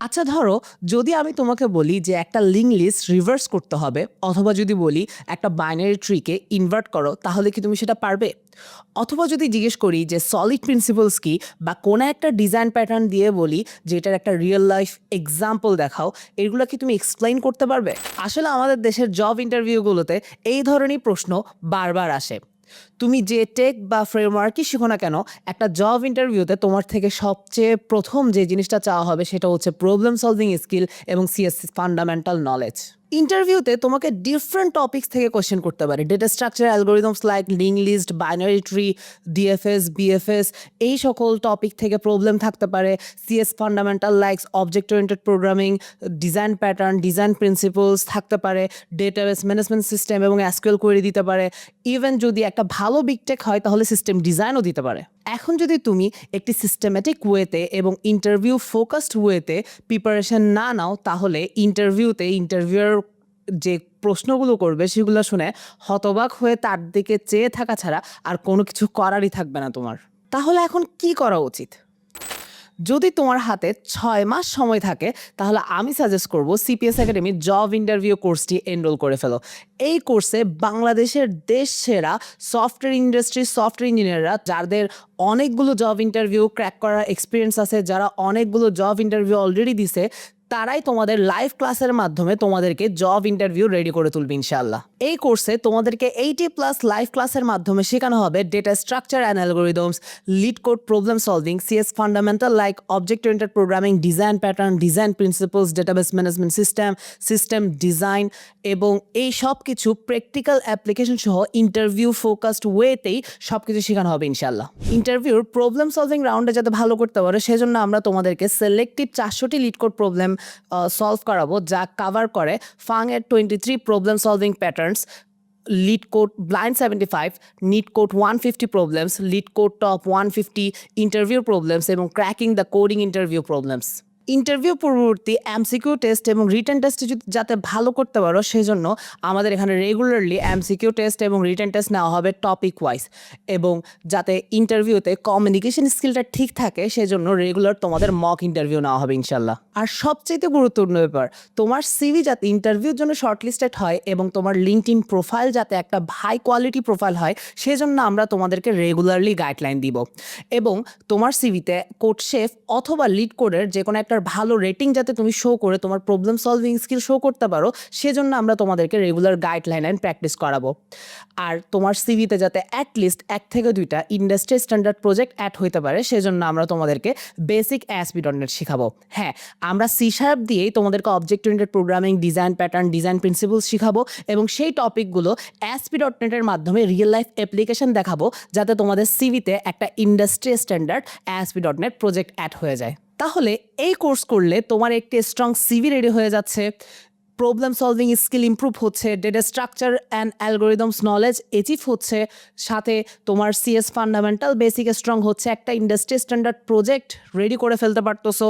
আচ্ছা ধরো, যদি আমি তোমাকে বলি যে একটা লিঙ্ক লিস্ট রিভার্স করতে হবে, অথবা যদি বলি একটা বাইনারি ট্রিকে ইনভার্ট করো, তাহলে কি তুমি সেটা পারবে? অথবা যদি জিজ্ঞেস করি যে সলিড প্রিন্সিপালস কি, বা কোনো একটা ডিজাইন প্যাটার্ন দিয়ে বলি যে এটার একটা রিয়েল লাইফ এক্সাম্পল দেখাও, এগুলো কি তুমি এক্সপ্লেইন করতে পারবে? আসলে আমাদের দেশের জব ইন্টারভিউগুলোতে এই ধরনের প্রশ্ন বারবার আসে। তুমি যে টেক বা ফ্রেমওয়ার্কই শিখো না কেন, একটা জব ইন্টারভিউতে তোমার থেকে সবচেয়ে প্রথম যে জিনিসটা চাওয়া হবে সেটা হচ্ছে প্রবলেম সলভিং স্কিল এবং সিএসসি ফান্ডামেন্টাল নলেজ ইন্টারভিউতে তোমাকে ডিফারেন্ট টপিক্স থেকে কোশ্চেন করতে পারে। Data structure algorithms like link list binary tree DFS BFS এই সকল টপিক থেকে প্রবলেম থাকতে পারে। CS fundamental likes object oriented programming design pattern design principles থাকতে পারে। ডেটাবেস ম্যানেজমেন্ট সিস্টেম এবং অ্যাসকিউএল করে দিতে পারে। ইভেন যদি একটা ভালো বিগটেক হয়, তাহলে সিস্টেম ডিজাইনও দিতে পারে। এখন যদি তুমি একটি সিস্টেম্যাটিক ওয়েতে এবং ইন্টারভিউ ফোকাসড ওয়েতে প্রিপারেশন না নাও, তাহলে ইন্টারভিউতে ইন্টারভিউর যে প্রশ্নগুলো করবে সেগুলো শুনে হতবাক হয়ে তার দিকে চেয়ে থাকা ছাড়া আর কোনো কিছু করারই থাকবে না তোমার। তাহলে এখন কি করা উচিত? যদি তোমার হাতে ছয় মাস সময় থাকে, তাহলে আমি সাজেস্ট করব সিপিএস একাডেমির জব ইন্টারভিউ কোর্সটি এনরোল করে ফেলো। এই কোর্সে বাংলাদেশের দেশ সেরা সফটওয়্যার ইন্ডাস্ট্রি সফটওয়্যার ইঞ্জিনিয়াররা যাদের অনেকগুলো জব ইন্টারভিউ ক্র্যাক করার এক্সপিরিয়েন্স আছে, যারা অনেকগুলো জব ইন্টারভিউ অলরেডি দিছে তারাই তোমাদের লাইভ ক্লাসের মাধ্যমে তোমাদেরকে জব ইন্টারভিউ রেডি করে তুলবে ইনশাল্লাহ এই কোর্সে তোমাদেরকে এইটি প্লাস লাইভ ক্লাসের মাধ্যমে শেখানো হবে data structure and algorithms LeetCode problem solving CS fundamental like object oriented programming design pattern design principles database management system system design এবং এই সব কিছু প্র্যাকটিক্যাল অ্যাপ্লিকেশন সহ ইন্টারভিউ ফোকাসড ওয়েতেই সব কিছু শেখানো হবে ইনশাল্লাহ ইন্টারভিউর প্রবলেম সলভিং রাউন্ডে যাতে ভালো করতে পারো, সেজন্য আমরা তোমাদেরকে সিলেক্টিভ চারশোটি লিড কোড প্রবলেম সলভ করাবো, যা কাভার করে ফাং এর twenty three problem solving patterns LeetCode blind seventy five NeetCode one fifty problems LeetCode top one fifty interview problems এবং cracking the coding interview problems interview পূর্ববর্তী MCQ test এবং written টেস্টে যদি যাতে ভালো করতে পারো সেই জন্য আমাদের এখানে রেগুলারলি এমসিকিউ টেস্ট এবং রিটেন টেস্ট নেওয়া হবে টপিক ওয়াইজ এবং যাতে ইন্টারভিউতে কমিউনিকেশন স্কিলটা ঠিক থাকে, সেজন্য রেগুলার তোমাদের মক ইন্টারভিউ নেওয়া হবে ইনশাল্লাহ। আর সবচেয়ে গুরুত্বপূর্ণ ব্যাপার, তোমার সিভি যাতে ইন্টারভিউর জন্য শর্টলিস্টেড হয় এবং তোমার লিঙ্কড ইন প্রোফাইল যাতে একটা হাই কোয়ালিটি প্রোফাইল হয়, সেজন্য আমরা তোমাদেরকে রেগুলারলি গাইডলাইন দিব। এবং তোমার সিভিতে কোড শেফ অথবা লিড কোডের যে কোনো একটা ভালো রেটিং যাতে তুমি শো করে তোমার প্রবলেম সলভিং স্কিল শো করতে পারো, সেজন্য আমরা তোমাদেরকে রেগুলার গাইডলাইন অ্যান্ড প্র্যাকটিস করাবো। আর তোমার সিভিতে যাতে অ্যাটলিস্ট এক থেকে দুইটা ইন্ডাস্ট্রি স্ট্যান্ডার্ড প্রজেক্ট অ্যাড হইতে পারে, সেজন্য আমরা তোমাদেরকে বেসিক অ্যাসপি শেখাবো। হ্যাঁ আমরা সি শার্প দিয়েই তোমাদেরকে object oriented programming design pattern design principles শিখাবো এবং সেই টপিকগুলো অ্যাসপি ডট নেটের মাধ্যমে রিয়েল লাইফ অ্যাপ্লিকেশন দেখাবো, যাতে তোমাদের সিভিতে একটা industry standard ASP dot net project add হয়ে যায়। তাহলে এই কোর্স করলে তোমার একটি স্ট্রং সিভি রেডি হয়ে যাচ্ছে। প্রবলেম সলভিং স্কিল ইমপ্রুভ হচ্ছে data structure and algorithms knowledge achieve হচ্ছে, সাথে তোমার সিএস ফান্ডামেন্টাল বেসিক স্ট্রং হচ্ছে, একটা ইন্ডাস্ট্রি স্ট্যান্ডার্ড প্রজেক্ট রেডি করে ফেলতে পারতেছো,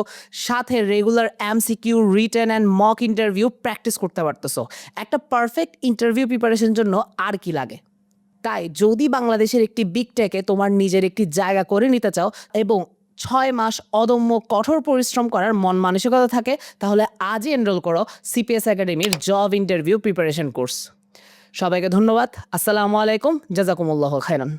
সাথে regular MCQ written and mock interview practice করতে পারতেছো। একটা পারফেক্ট ইন্টারভিউ প্রিপারেশন জন্য আর কি লাগে? তাই যদি বাংলাদেশের একটি বিগ টেকে তোমার নিজের একটি জায়গা করে নিতে চাও এবং ছয় মাস অদম্য কঠোর পরিশ্রম করার মন মানসিকতা থাকে, তাহলে আজই এনরোল করো সিপিএস একাডেমির জব ইন্টারভিউ প্রিপারেশন কোর্স সবাইকে ধন্যবাদ, আসসালামু আলাইকুম, জাজাকুমুল্লাহ খাইরান